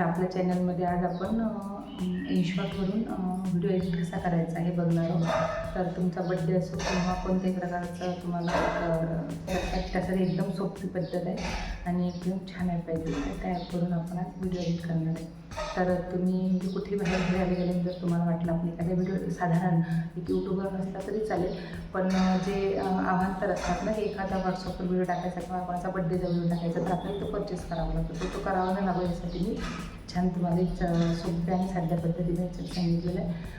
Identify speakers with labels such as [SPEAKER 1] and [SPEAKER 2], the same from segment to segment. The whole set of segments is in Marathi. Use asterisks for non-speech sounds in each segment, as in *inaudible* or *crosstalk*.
[SPEAKER 1] तर आपल्या चॅनलमध्ये आज आपण इन्शॉटवरून व्हिडिओ एडिट कसा करायचा हे बघणार आहोत. तर तुमचा बड्डे असो किंवा कोणत्याही प्रकारचं तुम्हाला त्यासाठी एकदम सोपी पद्धत आहे आणि एकदम छान ॲप आहे पाहिजे. त्या ॲपवरून आपण आज व्हिडिओ एडिट करणार आहे. तर तुम्ही म्हणजे कुठेही बाहेर फिरायला गेले जर तुम्हाला वाटलं आपण एखाद्या व्हिडिओ साधारण एक यूट्यूबवर नसला तरी चालेल. पण जे अवांतर असतात ना की एखादा व्हॉट्सअपवर व्हिडिओ टाकायचा किंवा कोणाचा बड्डेचा व्हिडिओ टाकायचा तर आपल्याला तो परचेस करावा लागतो. तो तो करावा नाही लागतो यासाठी मी छान तुम्हाला एक सोप्या आणि साध्या पद्धतीने सांगितलेलं आहे.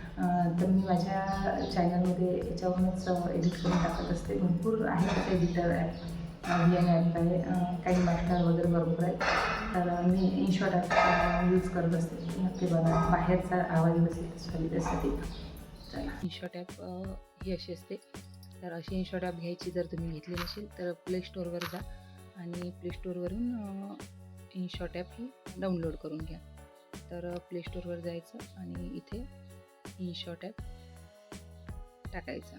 [SPEAKER 1] तर मी माझ्या चॅनलमध्ये याच्यावरूनच एडिट करून टाकत असते. भरपूर आहे त्याचं editor app V N app आहे. काही मास्टर वगैरे भरपूर आहेत. तर मी इनशॉट ॲप यूज करत असते. नक्की बघा बाहेरचा आवाज बसेल त्यासाठी. चला. इनशॉट ॲप ही अशी असते. तर अशी इनशॉट ॲप घ्यायची जर तुम्ही घेतली नसेल तर प्ले स्टोअरवर जा आणि प्ले स्टोअरवरून इनशॉट ॲप ही डाउनलोड करून घ्या. तर प्ले स्टोअरवर जायचं आणि इथे इनशॉट ॲप टाकायचा.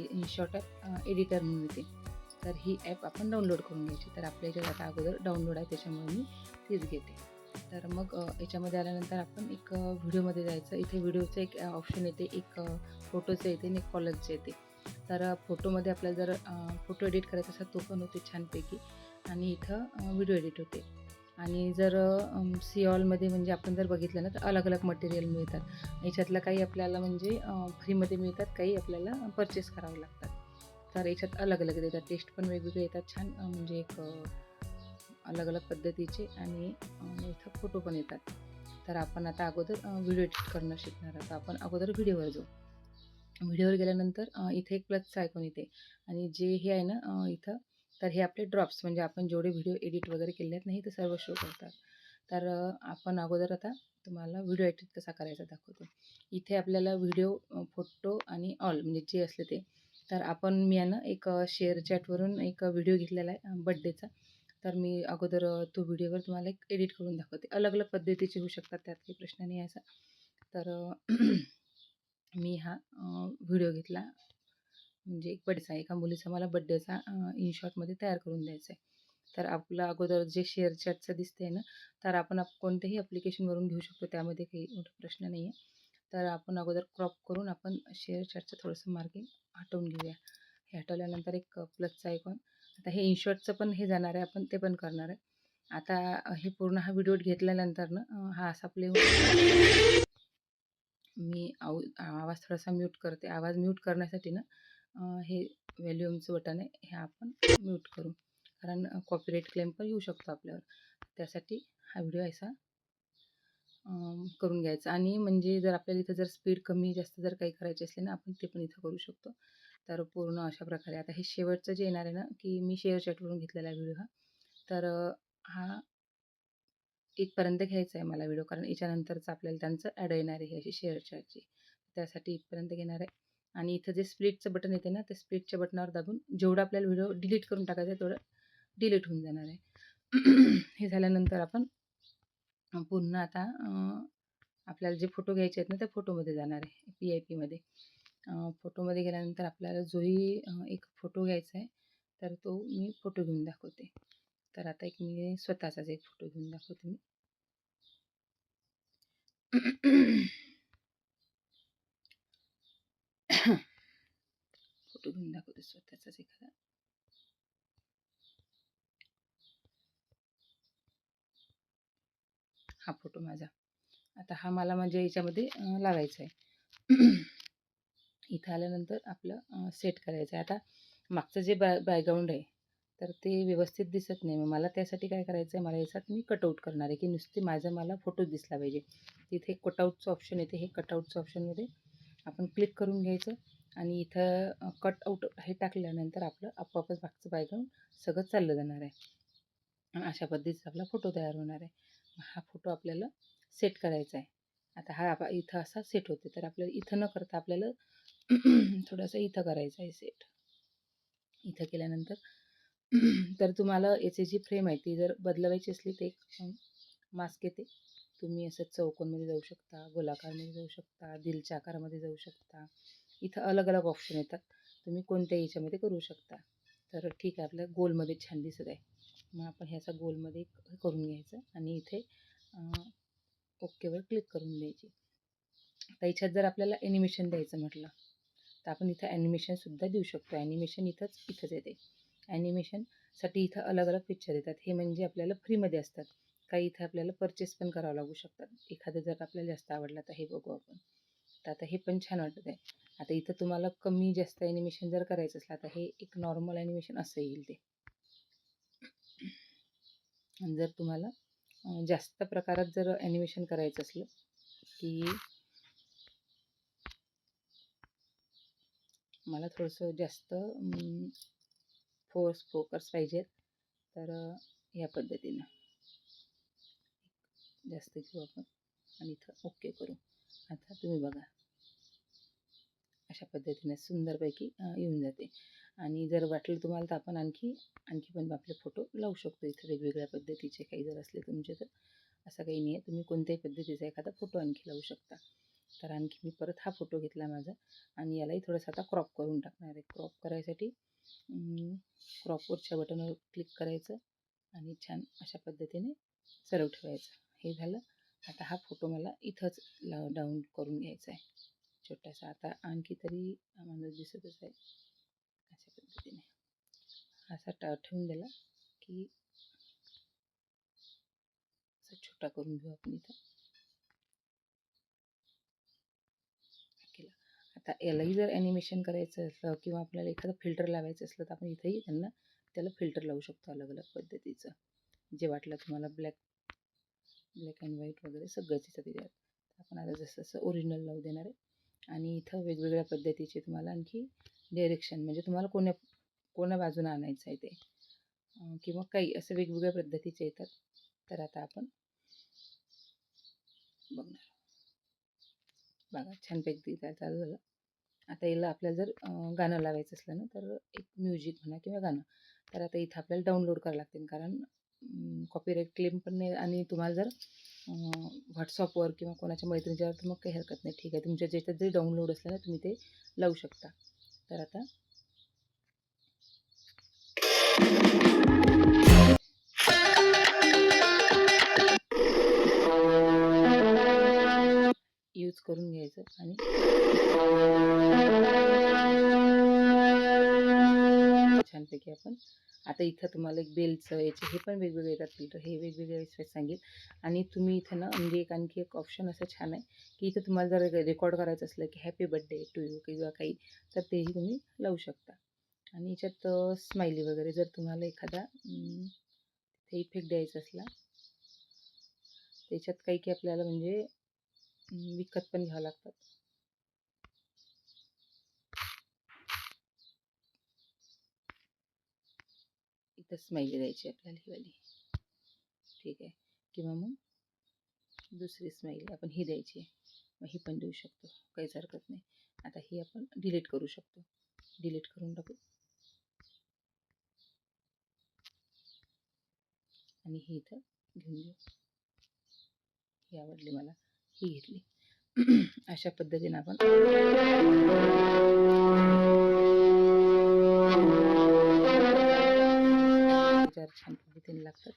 [SPEAKER 1] एच इनशॉर्ट ॲप एडिटर म्हणून येते. तर ही ॲप आपण डाउनलोड करून घ्यायची. तर आपल्या याच्यात आता अगोदर डाउनलोड आहे त्याच्यामुळे मी तीच घेते. तर मग याच्यामध्ये आल्यानंतर आपण एक व्हिडिओमध्ये जायचं. इथे व्हिडिओचं एक ऑप्शन येते. एक फोटोचं येते आणि एक कॉलरचं येते. तर फोटोमध्ये आपल्याला जर फोटो एडिट करायचा असेल तो पण होते छानपैकी. आणि इथं व्हिडिओ एडिट होते. आणि जर सिऑलमध्ये म्हणजे आपण जर बघितलं ना तर अलग अलग मटेरियल मिळतात. याच्यातलं काही आपल्याला म्हणजे फ्रीमध्ये मिळतात काही आपल्याला परचेस करावं लागतात. तर याच्यात अलग अलग देतात. टेस्ट पण वेगवेगळे येतात. छान म्हणजे एक अलग अलग पद्धतीचे आणि इथं फोटो पण येतात. तर आपण आता अगोदर व्हिडिओ एडिट करणं शिकणार आहोत. आपण अगोदर व्हिडिओवर जाऊ. व्हिडिओवर गेल्यानंतर इथे एक प्लसचं आयकॉन येते. आणि जे हे आहे ना इथं तर हे आपले ड्रॉप्स म्हणजे आपण जेवढे व्हिडिओ एडिट वगैरे केले आहेत नाही ते सर्व शो करतात. तर आपण अगोदर आता तुम्हाला व्हिडिओ एडिट कसा करायचा दाखवतो. इथे आपल्याला व्हिडिओ फोटो आणि ऑल म्हणजे जे असले ते. तर आपण मी यानं एक शेअर चॅटवरून एक व्हिडिओ घेतलेला आहे बड्डेचा. तर मी अगोदर तो व्हिडिओवर तुम्हाला एक एडिट करून दाखवते. अलग अलग पद्धतीचे होऊ शकतात त्यात काही प्रश्न नाही असा. तर *clears throat* मी हा व्हिडिओ घेतला. म्हणजे एक बड्डेचा एका मुलीचा मला बड्डेचा इनशॉटमध्ये तयार करून द्यायचा आहे तर आपलं अगोदर जे शेअर चॅटचं दिसते आहे ना तर आपण आप कोणत्याही ॲप्लिकेशनवरून घेऊ शकतो. त्यामध्ये काही मोठा प्रश्न नाही आहे तर आपण अगोदर क्रॉप करून आपण शेअर चॅटचं थोडंसं मार्किंग हटवून घेऊया. हे हटवल्यानंतर एक प्लसचा आयकॉन आता हे इनशॉटचं पण हे जाणार आहे. आपण ते पण करणार आहे. आता हे पूर्ण हा व्हिडिओ घेतल्यानंतर ना हा असा प्ले मी आव आवाज थोडासा म्यूट करते. आवाज म्यूट करण्यासाठी ना हे व्हॅल्यूमचं बटन आहे हे आपण म्यूट करू. कारण कॉपीराईट क्लेम पण येऊ शकतो आपल्यावर. त्यासाठी हा व्हिडिओ असा करून घ्यायचा. आणि म्हणजे जर आपल्याला इथं जर स्पीड कमी जास्त जर काही करायची असली ना आपण ते पण इथं करू शकतो. तर पूर्ण अशा प्रकारे. आता हे शेवटचं जे येणार आहे ना की मी शेअर चॅटवरून घेतलेला व्हिडिओ हा तर हा इथपर्यंत घ्यायचा आहे मला व्हिडिओ. कारण याच्यानंतरच आपल्याला त्यांचं ॲड येणार आहे अशी शेअर चॅटची त्यासाठी इथपर्यंत घेणार आहे. आणि इथं जे स्प्लिटचं बटन येते ना ते स्प्लिटच्या बटनावर दाबून जेवढा आपल्याला व्हिडिओ डिलीट करून टाकायचा आहे तेवढं डिलीट होऊन जाणार आहे. *clears throat* हे झाल्यानंतर आपण पुन्हा आता आपल्याला जे फोटो घ्यायचे आहेत ना त्या फोटोमध्ये जाणार आहे पी आय पीमध्ये फोटोमध्ये गेल्यानंतर आपल्याला जोही एक फोटो घ्यायचा आहे तर तो मी फोटो घेऊन दाखवते. तर आता एक मी स्वतःचाच एक फोटो घेऊन दाखवते मी. *clears throat* फोटो घेऊन दाखवते स्वतःचाच एखादा हा फोटो माझा. आता हा मला म्हणजे याच्यामध्ये लावायचा आहे *clears throat* इथं आल्यानंतर आपलं सेट करायचं आहे आता मागचं जे बॅ बॅकग्राऊंड आहे तर ते व्यवस्थित दिसत नाही. मग मला त्यासाठी काय करायचं आहे मला याच्यात मी कटआउट करणार आहे की नुसते माझा मला फोटो दिसला पाहिजे. तिथे कटआउटचं ऑप्शन येते. हे कटआउटचं ऑप्शनमध्ये आपण क्लिक करून घ्यायचं आणि इथं कट आउट हे टाकल्यानंतर आपलं आपोआपच मागचं बॅकग्राऊंड सगळं चाललं जाणार आहे. आणि अशा पद्धतीचा आपला फोटो तयार होणार आहे. हा फोटो आपल्याला सेट करायचा आहे. आता हा आप इथं असा सेट होते तर आपल्याला इथं न करता आपल्याला *clears throat* थोडंसं इथं करायचं आहे सेट इथं केल्यानंतर *clears throat* तर तुम्हाला याची जी फ्रेम आहे ती जर बदलवायची असली तर एक मास्क येते. तुम्ही असं चौकोनमध्ये जाऊ शकता गोलाकारमध्ये जाऊ शकता दिलच्या आकारामध्ये जाऊ शकता. इथं अलग अलग ऑप्शन येतात. तुम्ही कोणत्याही याच्यामध्ये करू शकता. तर ठीक आहे आपल्या गोलमध्ये छान दिसत आहे. मग आपण ह्याचा गोलमध्ये करून घ्यायचं आणि इथे ओकेवर क्लिक करून द्यायची. आता याच्यात जर आपल्याला ॲनिमेशन द्यायचं म्हटलं तर आपण इथं ॲनिमेशनसुद्धा देऊ शकतो. ॲनिमेशन इथंच इथंच येते. ॲनिमेशनसाठी इथं अलग अलग पिक्चर येतात. हे म्हणजे आपल्याला फ्रीमध्ये असतात. काही इथे आपल्याला परचेस पण करावं लागू शकतात. एखादं जर आपल्याला जास्त आवडलं तर हे बघू आपण. तर आता हे पण छान वाटत आहे. आता इथं तुम्हाला कमी जास्त ॲनिमेशन जर करायचं असलं आता हे एक नॉर्मल ॲनिमेशन असं येईल ते. जर तुम्हाला जास्त प्रकारात जर ॲनिमेशन करायचं असलं की मला थोडंसं जास्त फोर्स फोकस पाहिजेत तर या पद्धतीनं. जास्त घेऊ आपण. आणि इथं ओके करू. आता तुम्ही बघा. अशा पद्धतीने सुंदरपैकी येऊन जाते. आणि जर वाटलं तुम्हाला तर आपण आणखी आणखी पण आपले फोटो लावू शकतो. इथं वेगवेगळ्या पद्धतीचे काही जर असले तुमचे तर. असं काही नाही आहे तुम्ही कोणत्याही पद्धतीचा एखादा फोटो आणखी लावू शकता. तर आणखी मी परत हा फोटो घेतला माझा. आणि यालाही थोडंसं आता क्रॉप करून टाकणार आहे. क्रॉप करायसाठी क्रॉपवरच्या बटनवर क्लिक करायचं. आणि छान अशा पद्धतीने सरळ ठेवायचं. हे झालं. आता हा फोटो मला इथंच ला डाऊन करून घ्यायचा आहे. छोटासा आता आणखी तरी आम्हाला दिसतच आहे. अशा पद्धतीने. असा टा ठेवून दिला की असा छोटा करून घेऊ आपण इथं. केला आता यालाही जर ॲनिमेशन करायचं असलं किंवा आपल्याला एखादं फिल्टर लावायचं असलं तर आपण इथंही त्यांना त्याला फिल्टर लावू शकतो अलग अलग पद्धतीचं. जे वाटलं तुम्हाला ब्लॅक ब्लॅक अँड व्हाईट वगैरे सगळंच इथं त्याच्यात आपण आता जसं जसं ओरिजिनल लावू देणार आहे. आणि इथं वेगवेगळ्या पद्धतीचे तुम्हाला आणखी डिरेक्शन म्हणजे तुम्हाला कोण्या कोण्या बाजूनं आणायचं आहे ते. किंवा काही असं वेगवेगळ्या पद्धतीचे येतात. तर आता आपण बघणार. बघा छानपैकी चालू झालं. आता याला आपल्याला जर गाणं लावायचं असलं ना तर एक म्युझिक म्हणा किंवा गाणं. तर आता इथं आपल्याला डाउनलोड करावं लागतील. कारण कॉपीराईट क्लेम पण नाही आणि तुम्हाला जर व्हॉट्सअपवर किंवा कोणाच्या मैत्रिणीच्यावर तर मग काही हरकत नाही. ठीक आहे. तुमच्या ज्याच्यात जे डाउनलोड असलं ना तुम्ही ते लावू शकता. तर आता यूज करून घ्यायचं आणि आता इथं तुम्हाला एक बेलचं याचे हे पण वेगवेगळे येतात. फिल्टर हे वेगवेगळे स्पेस सांगेल. आणि तुम्ही इथं ना म्हणजे एक आणखी एक ऑप्शन असं छान आहे की इथं तुम्हाला जर रेकॉर्ड करायचं असलं की हॅपी बर्थडे टू यू किंवा काही तर तेही तुम्ही लावू शकता. आणि याच्यात स्माइली वगैरे जर तुम्हाला एखादा ते इफेक्ट द्यायचा असला त्याच्यात काही काही आपल्याला म्हणजे विकत पण घ्यावं लागतात. इथं स्माइली द्यायची आपल्याला ही वाली. ठीक आहे. किंवा मग दुसरी स्माईली आपण ही द्यायची. मग ही पण देऊ शकतो. काहीच हरकत नाही. आता ही आपण डिलीट करू शकतो. डिलीट करून टाकू. आणि ही इथं घेऊन घेऊ ही आवडली मला. ही घेतली. *clears throat* अशा पद्धतीने आपण छान पद्धतीने लागतात.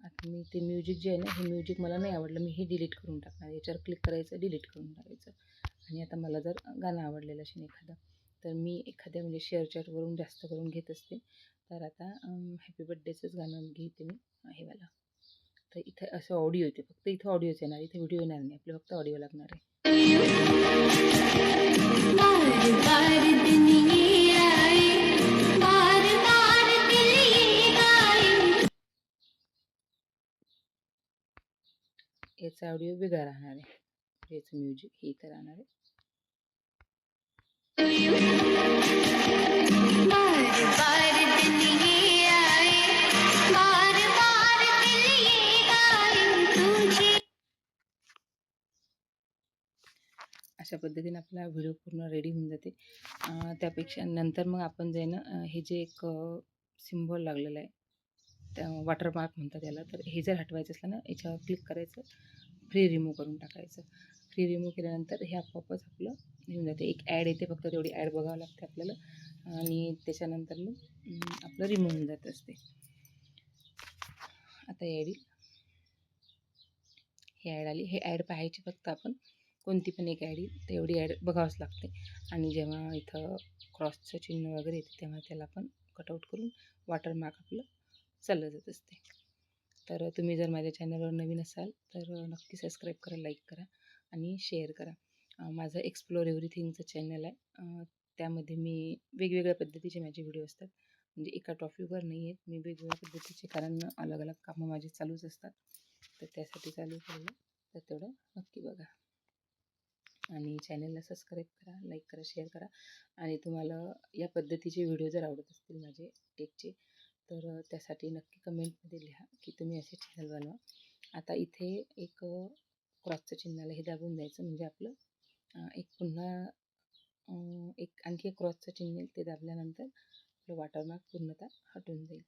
[SPEAKER 1] आता मी ते म्युझिक जे आहे ना हे म्युझिक मला नाही आवडलं मी हे डिलीट करून टाकणार. याच्यावर क्लिक करायचं डिलीट करून टाकायचं. आणि आता मला जर गाणं आवडलेलं असेल एखादं तर मी एखाद्या म्हणजे शेअर चॅटवरून जास्त करून घेत असते. तर आता हॅपी बड्डेचंच गाणं घेते मी. हे मला तर इथं असं ऑडिओ येते. फक्त इथं ऑडिओच येणार इथे व्हिडिओ येणार नाही. आपलं फक्त ऑडिओ लागणार आहे. याचा ऑडिओ वेगळा राहणार आहे. याचं म्युझिक हे इथं राहणार आहे. अशा पद्धतीने आपला व्हिडिओ पूर्ण रेडी होऊन जाते. त्यापेक्षा नंतर मग आपण जे ना हे जे एक सिम्बॉल लागलेलं आहे त्या वॉटरमार्क म्हणतात त्याला तर हे जर हटवायचं असलं ना याच्यावर क्लिक करायचं. फ्री रिमूव्ह करून टाकायचं. फ्री रिमूव्ह केल्यानंतर हे आपोआपच आपलं येऊन जाते. एक ॲड येते फक्त तेवढी ॲड बघावं लागते आपल्याला. आणि त्याच्यानंतर मग आपलं रिमूव्ह होऊन जात असते. आता ॲड हे ॲड आली. हे ॲड पाहायची फक्त आपण कोणती पण एक ॲड येईल तेवढी ॲड बघावंच लागते. आणि जेव्हा इथं क्रॉसचं चिन्ह वगैरे येते तेव्हा त्याला आपण कटआउट करून वॉटरमार्क आपलं चाललं जात असते. तर तुम्ही जर माझ्या चॅनलवर नवीन असाल तर नक्की सबस्क्राईब करा लाईक करा आणि शेअर करा. माझं एक्सप्लोर एव्हरीथिंगचं चॅनल आहे. त्यामध्ये मी वेगवेगळ्या पद्धतीचे माझे व्हिडिओ असतात. म्हणजे एका टॉपिकवर नाही आहेत मी वेगवेगळ्या पद्धतीचे कारण अलग अलग कामं माझे चालूच असतात. तर त्यासाठी चालू केलं तर तेवढं नक्की बघा. आणि चॅनलला सबस्क्राईब करा लाईक करा शेअर करा. आणि तुम्हाला या पद्धतीचे व्हिडिओ जर आवडत असतील माझे टेकचे तर त्यासाठी नक्की कमेंटमध्ये लिहा की तुम्ही असे चॅनल बनवा. आता इथे एक क्रॉसचं चिन्हाला हे दाबून द्यायचं. म्हणजे आपलं एक पुन्हा एक आणखी एक क्रॉसचं चिन्ह येईल ते दाबल्यानंतर आपलं वॉटरमार्क पूर्णतः हटून जाईल.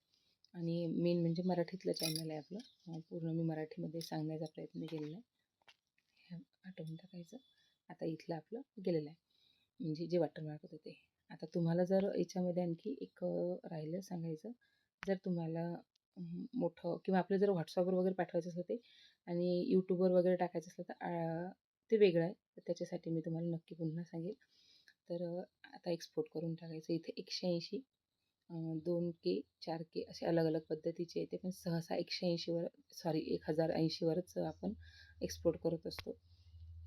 [SPEAKER 1] आणि मेन म्हणजे मराठीतलं चॅनल आहे आपलं. पूर्ण मी मराठीमध्ये सांगण्याचा प्रयत्न केलेला आहे. हटवून टाकायचं. आता इथलं आपलं गेलेलं आहे. म्हणजे जे वॉटरमार्क होतं ते. आता तुम्हाला जर याच्यामध्ये आणखी एक राहिलं सांगायचं जर तुम्हाला मोठं किंवा आपलं जर व्हॉट्सअपवर वगैरे पाठवायचं असलं ते आणि यूट्यूबवर वगैरे टाकायचं असलं तर ते वेगळं आहे. तर त्याच्यासाठी मी तुम्हाला नक्की पुन्हा सांगेल. तर आता एक्सपोर्ट करून टाकायचं इथे एकशे ऐंशी दोन के चार के असे अलग अलग पद्धतीचे येते पण सहसा एकशे ऐंशीवर सॉरी एक हजार ऐंशीवरच आपण एक्सपोर्ट करत असतो.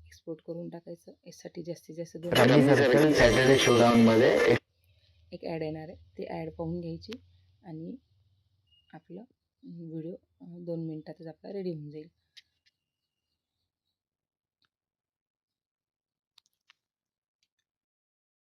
[SPEAKER 1] एक्सपोर्ट करून टाकायचं. यासाठी जास्तीत जास्त दोन एक ॲड येणार आहे. ती ॲड पाहून घ्यायची आणि आपलं व्हिडिओ दोन मिनटातच आपला रेडी होऊन जाईल.